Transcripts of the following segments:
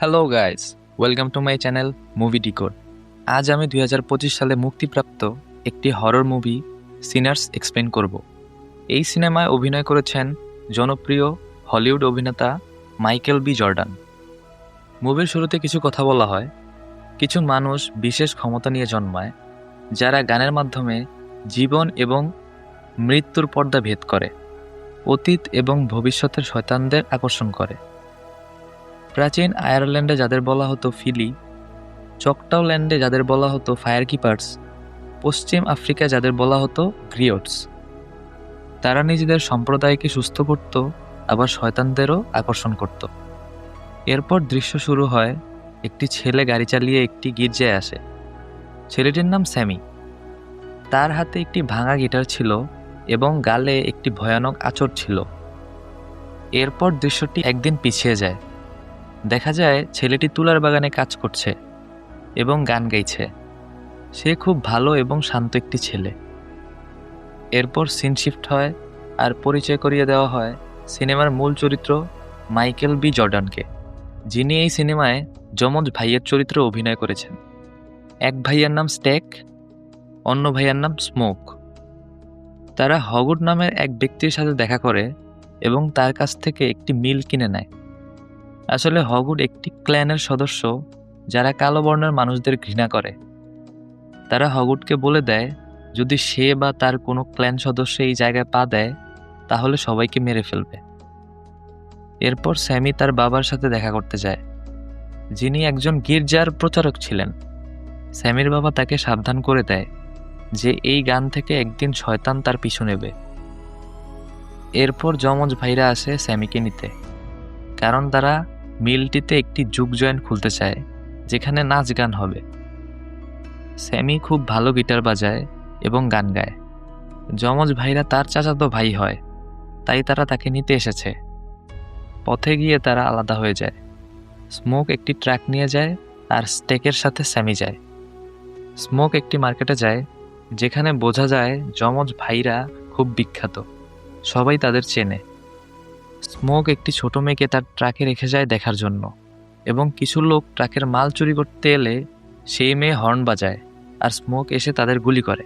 Hello guys welcome to my channel movie decode আজ আমি দুই হাজার পঁচিশ সালে মুক্তিপ্রাপ্ত একটি হরর মুভি সিনার্স এক্সপ্লেন করব। এই সিনেমায় অভিনয় করেছেন জনপ্রিয় হলিউড অভিনেতা মাইকেল বি জর্ডান মুভির শুরুতে কিছু কথা বলা হয়। কিছু মানুষ বিশেষ ক্ষমতা নিয়ে জন্মায়, যারা গানের মাধ্যমে জীবন এবং মৃত্যুর পর্দা ভেদ করে, অতীত এবং ভবিষ্যতের শয়তানদের আকর্ষণ করে। প্রাচীন আয়ারল্যান্ডে যাদের বলা হতো ফিলি চকটাউল্যান্ডে যাদের বলা হতো ফায়ার কিপার্স পশ্চিম আফ্রিকায় যাদের বলা হতো গ্রিওটস। তারা নিজেদের সম্প্রদায়কে সুস্থ করত, আবার শয়তানদেরও আকর্ষণ করত। এরপর দৃশ্য শুরু হয়, একটি ছেলে গাড়ি চালিয়ে একটি গির্জায় আসে। ছেলেটির নাম স্যামি। তার হাতে একটি ভাঙা গিটার ছিল এবং গালে একটি ভয়ানক আচর ছিল। এরপর দৃশ্যটি একদিন পিছিয়ে যায়। দেখা যায় ছেলেটি তুলার বাগানে কাজ করছে এবং গান গাইছে। সে খুব ভালো এবং শান্ত একটি ছেলে। এরপর সিন শিফট হয় আর পরিচয় করিয়ে দেওয়া হয় সিনেমার মূল চরিত্র মাইকেল বি জর্ডানকে, যিনি এই সিনেমায় যমজ ভাইয়ের চরিত্রে অভিনয় করেছেন। এক ভাইয়ের নাম স্টেক অন্য ভাইয়ের নাম স্মোক। তারা হগুড নামের এক ব্যক্তির সাথে দেখা করে এবং তার কাছ থেকে একটি মিল কিনে নেয়। আসলে হগুড একটি ক্ল্যানের সদস্য যারা কালো বর্ণের মানুষদের ঘৃণা করে। তারা হগুডকে বলে দেয়, যদি সে বা তার কোনো ক্ল্যান সদস্য এই জায়গায় পা দেয়, তাহলে সবাইকে মেরে ফেলবে। এরপর স্যামি তার বাবার সাথে দেখা করতে যায়, যিনি একজন গির্জার প্রচারক ছিলেন। স্যামির বাবা তাকে সাবধান করে দেয় যে এই গান থেকে একদিন শয়তান তার পিছু নেবে। এরপর যমজ ভাইরা আসে স্যামিকে নিতে, কারণ তারা মিলটিতে একটি যুগ জয়েন্ট খুলতে চায়, যেখানে নাচ গান হবে। স্যামি খুব ভালো গিটার বাজায় এবং গান গায়। যমজ ভাইরা তার চাচাতো ভাই হয়, তাই তারা তাকে নিতে এসেছে। পথে গিয়ে তারা আলাদা হয়ে যায়। স্মোক একটি ট্রাক নিয়ে যায় আর স্টেকের সাথে স্যামি যায়। স্মোক একটি মার্কেটে যায়, যেখানে বোঝা যায় যমজ ভাইরা খুব বিখ্যাত, সবাই তাদের চেনে। স্মোক একটি ছোট মেয়েকে তার ট্রাকে রেখে যায় দেখার জন্য এবং কিছু লোক ট্রাকের মাল চুরি করতে এলে সেই মেয়ে হর্ন বাজায় আর স্মোক এসে তাদের গুলি করে।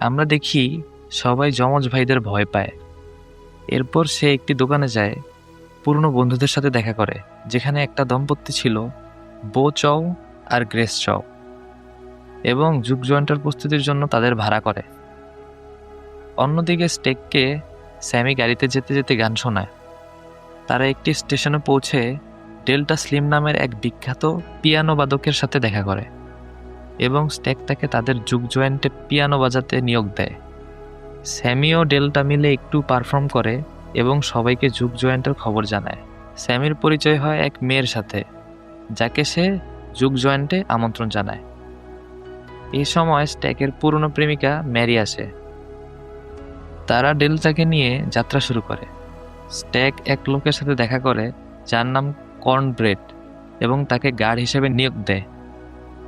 আমরা দেখি সবাই যমজ ভাইদের ভয় পায়। এরপর সে একটি দোকানে যায়, পুরনো বন্ধুদের সাথে দেখা করে, যেখানে একটা দম্পতি ছিল বো চৌ আর গ্রেস চৌ এবং যুগ জয়েন্টার প্রস্তুতির জন্য তাদের ভাড়া করে। অন্যদিকে স্টেককে স্যামি গাড়িতে যেতে যেতে গান শোনায়। তারা একটি স্টেশনে পৌঁছে ডেল্টা স্লিম নামের এক বিখ্যাত পিয়ানো বাদকের সাথে দেখা করে এবং স্টেক তাকে তাদের যুগ জয়েন্টে পিয়ানো বাজাতে নিয়োগ দেয়। স্যামি ও ডেল্টা মিলে একটু পারফর্ম করে এবং সবাইকে যুগ জয়েন্টের খবর জানায়। স্যামির পরিচয় হয় এক মেয়ের সাথে, যাকে সে যুগ জয়েন্টে আমন্ত্রণ জানায়। এই সময় স্ট্যাকের পুরনো প্রেমিকা ম্যারি আসে। তারা ডেল্টাকে নিয়ে যাত্রা শুরু করে। স্ট্যাক এক লোকের সাথে দেখা করে, যার নাম কর্ন ব্রেড এবং তাকে গার্ড হিসেবে নিয়োগ দেয়।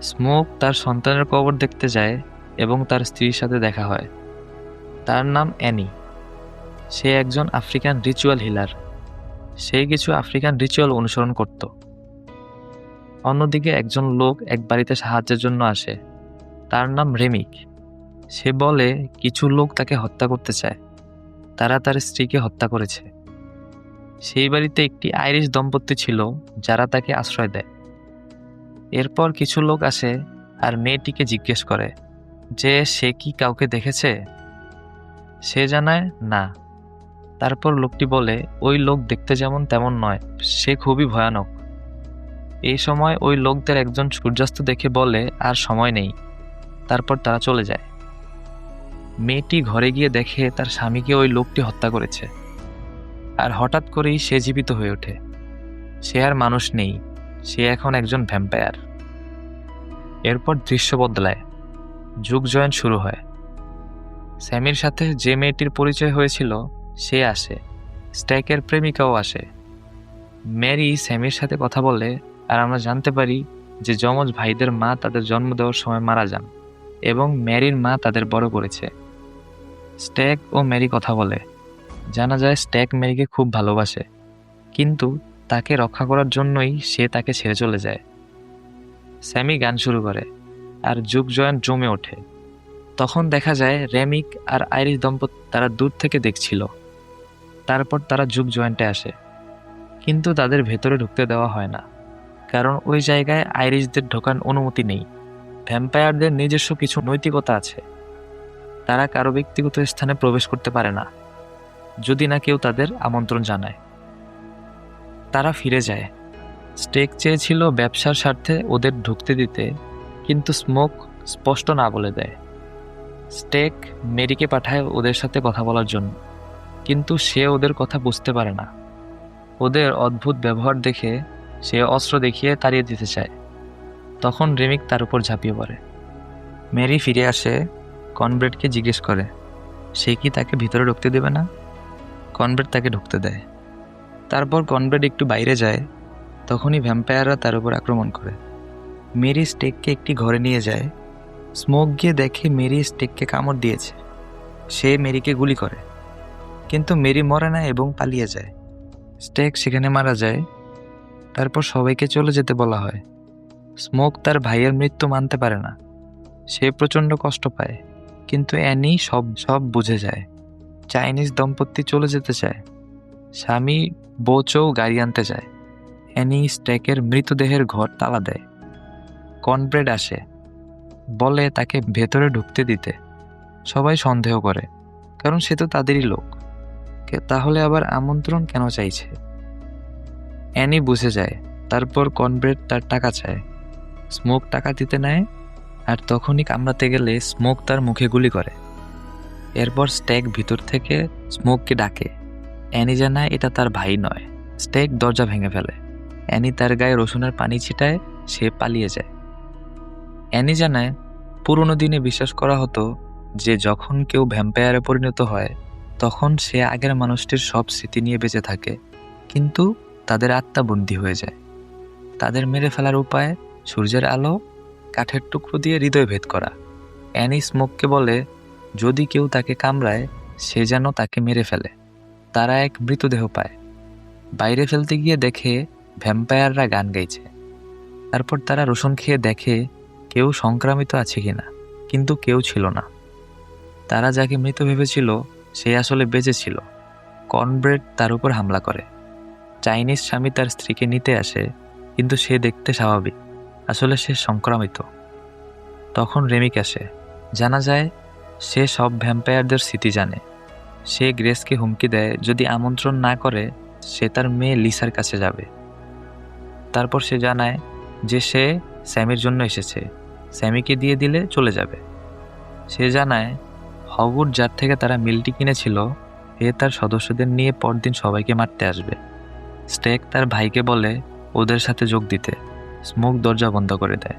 স্মোক তার সন্তানের কবর দেখতে যায় এবং তার স্ত্রীর সাথে দেখা হয়। তার নাম অ্যানি। সে একজন আফ্রিকান রিচুয়াল হিলার। সে কিছু আফ্রিকান রিচুয়াল অনুসরণ করত। অন্যদিকে একজন লোক এক বাড়িতে সাহায্যের জন্য আসে। তার নাম রেমিক। সে বলে, কিছু লোক তাকে হত্যা করতে চায়। তারা তার স্ত্রীকে হত্যা করেছে। সেই বাড়িতে একটি আইরিশ দম্পতি ছিল, যারা তাকে আশ্রয় দেয়। এরপর কিছু লোক আসে আর মেয়েটিকে জিজ্ঞেস করে, যে সে কি কাউকে দেখেছে? সে জানায়, না। তারপর লোকটি বলে, ওই লোক দেখতে যেমন তেমন নয়, সে খুবই ভয়ানক। এই সময় ওই লোকদের একজন সূর্যাস্ত দেখে বলে, আর সময় নেই। তারপর তারা চলে যায়। মেয়েটি ঘরে গিয়ে দেখে তার স্বামীকে ওই লোকটি হত্যা করেছে। আর হঠাৎ করেই সে জীবিত হয়ে ওঠে। সে আর মানুষ নেই, সে এখন একজন ভ্যাম্পায়ার। এরপর দৃশ্য বদলায়। যুগ জয়েন শুরু হয়। স্যামির সাথে যে মেয়েটির পরিচয় হয়েছিল, সে আসে। স্ট্যাকের প্রেমিকাও আসে। ম্যারি স্যামির সাথে কথা বলে, আর আমরা জানতে পারি যে যমজ ভাইদের মা তাদের জন্ম দেওয়ার সময় মারা যান, এবং ম্যারির মা তাদের বড় করেছে। স্ট্যাক ও ম্যারি কথা বলে। জানা যায় স্ট্যাক মেরিকে খুব ভালোবাসে। কিন্তু তাকে রক্ষা করার জন্যই সে তাকে ছেড়ে চলে যায়। স্যামি গান শুরু করে আর যুগ জয়ান জমে ওঠে। তখন দেখা যায় রেমিক আর আইরিশ দম্পতি তারা দূর থেকে দেখছিল। তারপর তারা যুগ জয়েন্টে আসে। কিন্তু তাদের ভেতরে ঢুকতে দেওয়া হয় না। কারণ ওই জায়গায় আইরিশদের ঢোকার অনুমতি নেই। ভ্যাম্পায়ারদের নিজস্ব কিছু নৈতিকতা আছে। তারা কারও ব্যক্তিগত স্থানে প্রবেশ করতে পারে না, যদি না কেউ তাদের আমন্ত্রণ জানায়। তারা ফিরে যায়। স্টেক চেয়েছিল ব্যবসার স্বার্থে ওদের ঢুকতে দিতে, কিন্তু স্মোক স্পষ্ট না বলে দেয়। স্টেক মেরিকে পাঠায় ওদের সাথে কথা বলার জন্য, কিন্তু সে ওদের কথা বুঝতে পারে না। ওদের অদ্ভুত ব্যবহার দেখে সে অস্ত্র দেখিয়ে তাড়িয়ে দিতে চায়। তখন রেমিক তার উপর ঝাঁপিয়ে পড়ে। মেরি ফিরে আসে কনব্রেডকে জিজ্ঞেস করে, সে কি তাকে ভিতরে ঢুকতে দেবে না? কনব্রেড তাকে ঢুকতে দেয়। তারপর কনব্রেড একটু বাইরে যায়, তখনই ভ্যাম্পায়াররা তার উপর আক্রমণ করে। মেরি স্টেককে একটি ঘরে নিয়ে যায়। স্মোক গিয়ে দেখে মেরি স্টেককে কামড় দিয়েছে। সে মেরিকে গুলি করে। কিন্তু মেরি মরে না এবং পালিয়ে যায়। স্টেক সেখানে মারা যায়। তারপর সবাইকে চলে যেতে বলা হয়। স্মোক তার ভাইয়ের মৃত্যু মানতে পারে না। সে প্রচণ্ড কষ্ট পায়। কিন্তু অ্যানি সব সব বুঝে যায়। চাইনিজ দম্পতি চলে যেতে চায়। স্বামী বোচও গাড়ি আনতে যায়। অ্যানি স্টেকের মৃতদেহের ঘর তালা দেয়। কনব্রেড আসে। বলে তাকে ভেতরে ঢুকতে দিতে। সবাই সন্দেহ করে, কারণ সে তো তাদেরই লোক। তাহলে আবার আমন্ত্রণ কেন চাইছে? অ্যানি বুঝে যায়, তারপর কনব্রেড তার টাকা চায়। স্মোক টাকা দিতে নেয় আর তখনই কামড়াতে গেলে স্মোক তার মুখে গুলি করে। এরপর স্টেক ভিতর থেকে স্মোককে ডাকে। অ্যানি জানায় এটা তার ভাই নয়। স্টেক দরজা ভেঙে ফেলে। অ্যানি তার গায়ে রসুনের পানি ছিটায়, সে পালিয়ে যায়। অ্যানি জানায় পুরনো দিনে বিশ্বাস করা হতো যে যখন কেউ ভ্যাম্পায়ারে পরিণত হয়, তখন সে আগের মানুষটির সব স্মৃতি নিয়ে বেঁচে থাকে। কিন্তু তাদের আত্মা বন্দী হয়ে যায়। তাদের মেরে ফেলার উপায় সূর্যের আলো কাঠের টুকরো দিয়ে হৃদয় ভেদ করা। অ্যানি স্মোককে বলে, যদি কেউ তাকে কামড়ায়, সে যেন তাকে মেরে ফেলে। তারা এক মৃতদেহ পায়। বাইরে ফেলতে গিয়ে দেখে ভ্যাম্পায়াররা গান গাইছে। তারপর তারা রসুন খেয়ে দেখে কেউ সংক্রামিত আছে কি না, কিন্তু কেউ ছিল না। তারা যাকে মৃত ভেবেছিল, সে আসলে বেঁচে ছিল। কর্নব্রেড তার উপর হামলা করে। চাইনিজ স্বামী তার স্ত্রীকে নিতে আসে, কিন্তু সে দেখতে স্বাভাবিক। আসলে সে সংক্রামিত। তখন রেমিক আসে। জানা যায়, সে সব ভ্যাম্পায়ারদের স্মৃতি জানে। সে গ্রেসকে হুমকি দেয়, যদি আমন্ত্রণ না করে, সে তার মেয়ে লিসার কাছে যাবে। তারপর সে জানায় যে সে স্যামির জন্য এসেছে। স্যামিকে দিয়ে দিলে চলে যাবে। সে জানায় হগুড যার থেকে তারা মিলটি কিনেছিল, এ তার সদস্যদের নিয়ে পরদিন সবাইকে মারতে আসবে। স্টেক তার ভাইকে বলে, ওদের সাথে যোগ দিতে। স্মোক দরজা বন্ধ করে দেয়।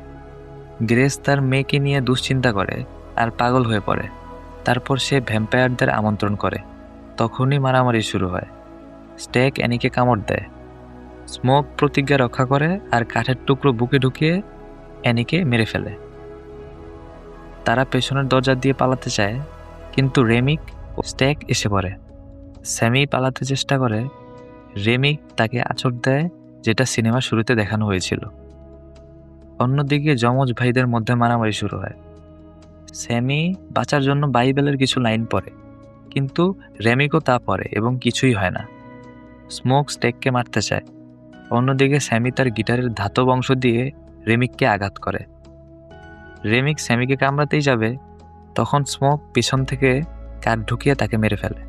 গ্রেস তার মেয়েকে নিয়ে দুশ্চিন্তা করে আর পাগল হয়ে পড়ে। তারপর সে ভ্যাম্পায়ারদের আমন্ত্রণ করে। তখনই মারামারি শুরু হয়। স্টেক অ্যানিকে কামড় দেয়। স্মোক প্রতিজ্ঞা রক্ষা করে আর কাঠের টুকরো বুকে ঢুকিয়ে অ্যানিকে মেরে ফেলে। তারা পেছনের দরজা দিয়ে পালাতে চায়, কিন্তু রেমিক ও স্টেক এসে পড়ে। স্যামি পালাতে চেষ্টা করে। রেমিক তাকে আচর দেয়, যেটা সিনেমার শুরুতে দেখানো হয়েছিল। অন্যদিকে যমজ ভাইদের মধ্যে মারামারি শুরু হয়। স্যামি বাঁচার জন্য বাইবেলের কিছু লাইন পড়ে, কিন্তু রেমিকও তা পড়ে এবং কিছুই হয় না। স্মোক স্টেককে মারতে চায়। অন্যদিকে স্যামি তার গিটারের ধাতব অংশ দিয়ে রেমিককে আঘাত করে। রেমিক স্যামিকে কামড়াতেই যাবে, তখন স্মোক পিছন থেকে কাঠ ঢুকিয়ে তাকে মেরে ফেলে।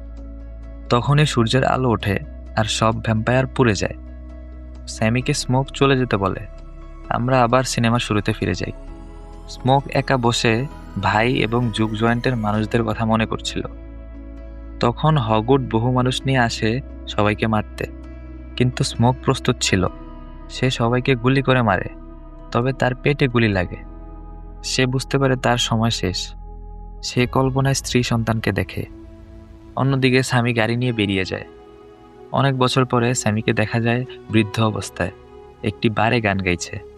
তখনই সূর্যের আলো ওঠে আর সব ভ্যাম্পায়ার পুড়ে যায়। স্যামিকে স্মোক চলে যেতে বলে। আমরা আবার সিনেমা শুরুতে ফিরে যাই। স্মোক একা বসে ভাই এবং যুগ জয়েন্টের মানুষদের কথা মনে করছিল। তখন হগুড বহু মানুষ নিয়ে আসে সবাইকে মারতে। কিন্তু স্মোক প্রস্তুত ছিল। সে সবাইকে গুলি করে মারে, তবে তার পেটে গুলি লাগে। সে বুঝতে পারে তার সময় শেষ। সে কল্পনায় স্ত্রী সন্তানকে দেখে। অন্যদিকে স্বামী গাড়ি নিয়ে বেরিয়ে যায়। অনেক বছর পরে স্বামীকে দেখা যায় বৃদ্ধ অবস্থায়। একটি বারে গান গাইছে।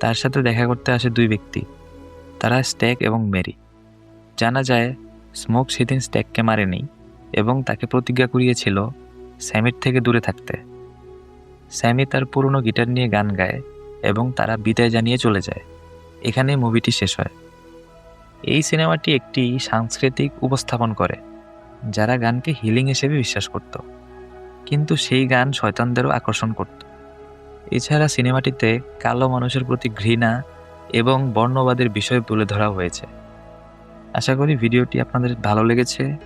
তার সাথে দেখা করতে আসে দুই ব্যক্তি। তারা স্ট্যাক এবং মেরি। জানা যায়, স্মোক সেদিন স্ট্যাককে মারেনি এবং তাকে প্রতিজ্ঞা করিয়েছিল স্যামির থেকে দূরে থাকতে। স্যামি তার পুরনো গিটার নিয়ে গান গায় এবং তারা বিদায় জানিয়ে চলে যায়। এখানে মুভিটি শেষ হয়। এই সিনেমাটি একটি সাংস্কৃতিক উপস্থাপন করে, যারা গানকে হিলিং হিসেবে বিশ্বাস করত। কিন্তু সেই গান শয়তানদেরও আকর্ষণ করত। এছাড়া সিনেমাটিতে কালো মানুষের প্রতি ঘৃণা এবং বর্ণবাদের বিষয় তুলে ধরা হয়েছে। আশা করি ভিডিওটি আপনাদের ভালো লেগেছে।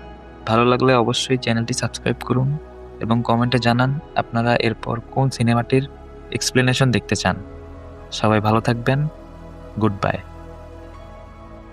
ভালো লাগলে অবশ্যই চ্যানেলটি সাবস্ক্রাইব করুন এবং কমেন্টে জানান আপনারা এরপর কোন সিনেমাটির এক্সপ্লেনেশন দেখতে চান। সবাই ভালো থাকবেন। Good bye